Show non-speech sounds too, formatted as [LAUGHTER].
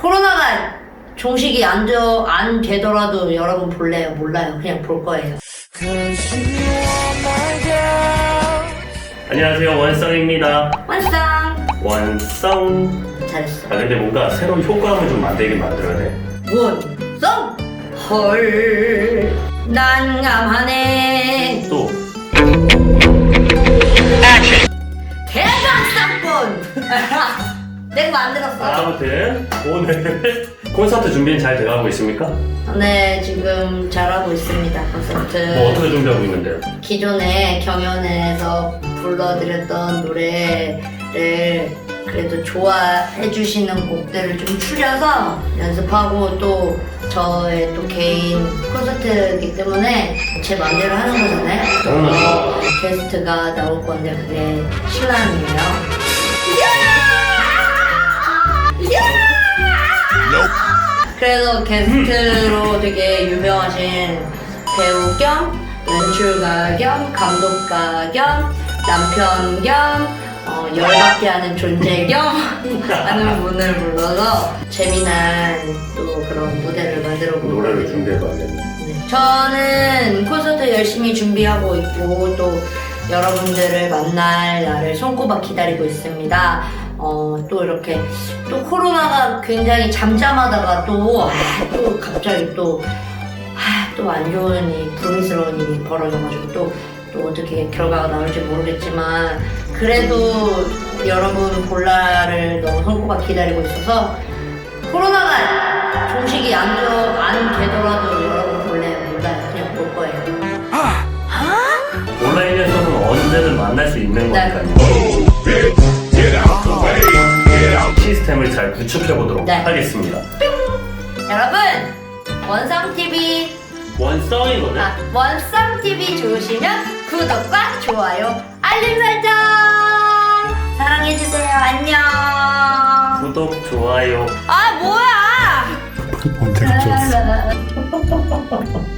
코로나가 종식이 안, 되, 안 되더라도 여러분 볼래요? 몰라요. 그냥 볼 거예요. 안녕하세요 원성입니다 완성! 원성 잘했어. 아 근데 뭔가 새로운 효과음을 좀 만들긴 만들어야 돼 원성! 헐, 난감하네. 또 대박 사건! [LAUGHS] 내가 만들었어. 아무튼 오늘 [LAUGHS] 콘서트 준비는 잘 돼가고 있습니까? 네, 지금 잘하고 있습니다. 콘서트. 뭐 어떻게 준비하고 있는데요? 기존에 경연에서 불러드렸던 노래를 그래도 좋아해 주시는 곡들을 좀 추려서 연습하고 또 저의 또 개인 콘서트이기 때문에 제 맘대로 하는 거잖아요. 당연하죠. 게스트가 나올 건데 그게 신랑이에요. 그래서 게스트로 되게 유명하신 배우 겸 연출가 겸 감독가 겸 남편 겸 어, 열받게 하는 존재 겸 [LAUGHS] 하는 분을 불러서 재미난 또 그런 무대를 만들어 볼 노래를. 준비해봐야겠네 네. 저는 콘서트 열심히 준비하고 있고 또 여러분들을 만날 날을 손꼽아 기다리고 있습니다. 어, 또 이렇게 또 코로나가 굉장히 잠잠하다가 또, 아, 또 갑자기 또, 아, 또 안 좋은 이 불미스러운 일이 벌어져가지고 또, 또 어떻게 결과가 나올지 모르겠지만 그래도 여러분 볼날을 너무 손꼽아 기다리고 있어서 코로나가 종식이 안, 되, 안 되더라도 여러분 볼래요? 몰라요? 그냥 볼 거예요. 온라인에서는 언제든 만날 수 있는 네. 거니까요 시스템을 잘 구축해 보도록 네. 하겠습니다 여러분, 원성TV, 원성이거든? 아, 원성TV 좋으시면 구독과 좋아요, 알림 설정! 사랑해 주세요. 안녕! 구독, 좋아요 아, 뭐야! 언제 그쳤어? [LAUGHS]